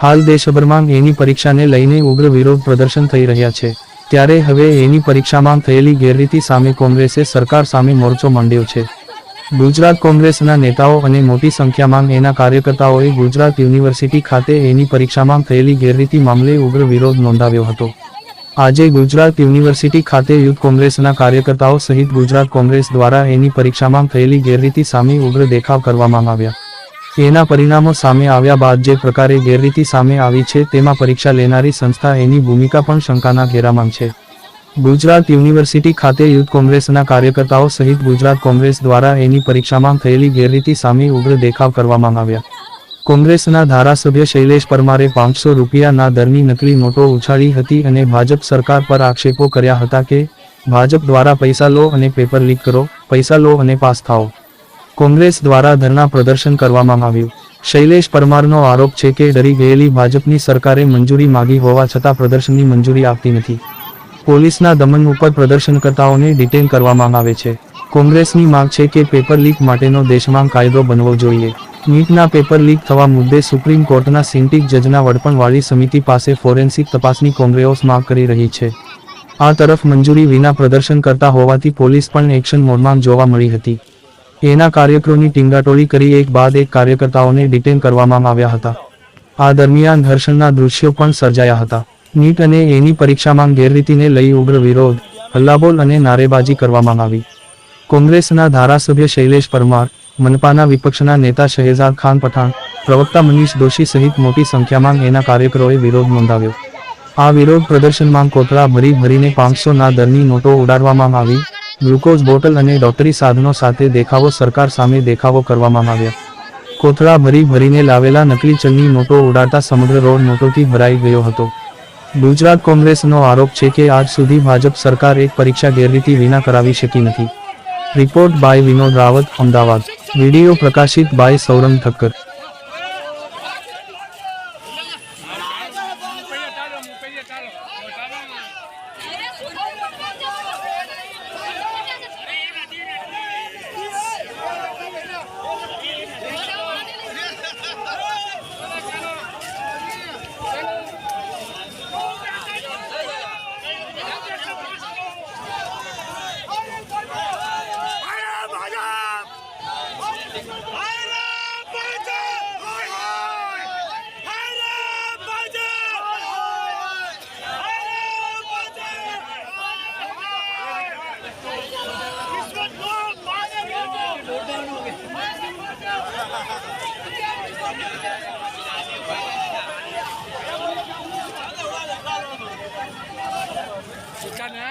હાલ દેશભરમાં એની પરીક્ષાને લઈને ઉગ્ર વિરોધ પ્રદર્શન થઈ રહ્યા છે. ત્યારે હવે એની પરીક્ષામાં થયેલી ગેરરીતિ સામે કોંગ્રેસે સરકાર સામે મોરચો માંડ્યો છે. ગુજરાત કોંગ્રેસના નેતાઓ અને મોટી સંખ્યામાં એના કાર્યકર્તાઓએ ગુજરાત યુનિવર્સિટી ખાતે એની પરીક્ષામાં થયેલી ગેરરીતિ મામલે ઉગ્ર વિરોધ નોંધાવ્યો હતો. આજે ગુજરાત યુનિવર્સિટી ખાતે યુથ કોંગ્રેસના કાર્યકર્તાઓ સહિત ગુજરાત કોંગ્રેસ દ્વારા એની પરીક્ષામાં થયેલી ગેરરીતિ સામે ઉગ્ર દેખાવ કરવામાં આવ્યા. એના પરિણામો સામે આવ્યા બાદ જે પ્રકારે ગેરરીતિ સામે આવી છે તેમાં પરીક્ષા લેનારી સંસ્થા એની ભૂમિકા પણ શંકાના ઘેરામાં છે. ગુજરાત યુનિવર્સિટી ખાતે યુથ કોંગ્રેસના કાર્યકર્તાઓ સહિત ગુજરાત કોંગ્રેસ દ્વારા એની પરીક્ષામાં થયેલી ગેરરીતિ સામે ઉગ્ર દેખાવ કરવામાં આવ્યા. કોંગ્રેસના ધારાસભ્ય શૈલેષ પરમારે પાંચસો રૂપિયાના દરની નકલી નોટો ઉછાળી હતી અને ભાજપ સરકાર પર આક્ષેપો કર્યા હતા કે, ભાજપ દ્વારા પૈસા લો અને પેપર લીક કરો, પૈસા લો અને પાસ થાઓ. કોંગ્રેસ દ્વારા ધરના પ્રદર્શન કરવામાં આવ્યું. શૈલેષ પરમારનો આરોપ છે કે ડરી ગયેલી ભાજપની સરકારે મંજૂરી માગી હોવા છતાં પ્રદર્શનની મંજૂરી આપતી નથી. પોલીસના દમન ઉપર પ્રદર્શનકર્તાઓને ડિટેન કરવામાં આવે છે. કોંગ્રેસની માંગ છે કે પેપર લીક માટેનો દેશમાં કાયદો બનવો જોઈએ. નીટના પેપર લીક થવા મુદ્દે સુપ્રીમ કોર્ટના સિન્ટિક જજના વડપણવાળી સમિતિ પાસે ફોરેન્સિક તપાસની કોંગ્રેસ માંગ કરી રહી છે. આ તરફ મંજૂરી વિના પ્રદર્શન કરતા હોવાથી પોલીસ પણ એક્શન મોડમાં જોવા મળી હતી. એના કાર્યકરોની ટીંગાટોળી કરી એક બાદ એક કાર્યકર્તાઓને ડિટેન કરવામાં આવ્યા હતા. આ દરમિયાન ઘર્ષણના દૃશ્યો પણ સર્જાયા હતા. નીટ અને એની પરીક્ષામાં ગેરરીતિને લઈ ઉગ્ર વિરોધ, હલ્લાબોલ અને નારેબાજી કરવામાં આવી. કોંગ્રેસના ધારાસભ્ય શૈલેષ પરમાર મનપાના વિપક્ષના નેતા શહેજાદ ખાન પઠાણ, પ્રવક્તા મનીષ દોશી સહિત મોટી સંખ્યામાં એના કાર્યકરોએ વિરોધ નોંધાવ્યો. આ વિરોધ પ્રદર્શનમાં કોથળા ભરી ભરીને પાંચસોના દરની નોટો ઉડાડવામાં આવી. ગ્લુકોઝ બોટલ અને ડોક્ટરી સાધનો સાથે દેખાવો સરકાર સામે દેખાવો કરવામાં આવ્યા. કોથળા ભરી ભરીને લાવેલા નકલી ચલની નોટો ઉડાડતા સમગ્ર રોડ નોટોથી ભરાઈ ગયો હતો. ગુજરાત કોંગ્રેસનો આરોપ છે કે આજ સુધી ભાજપ સરકાર એક પરીક્ષા ગેરરીતિ વિના કરાવી શકી નથી. Report by Vinod Rawat Ahmedabad video પ્રકાશિત બાય સૌરંગ ઠક્કર சிக்கனு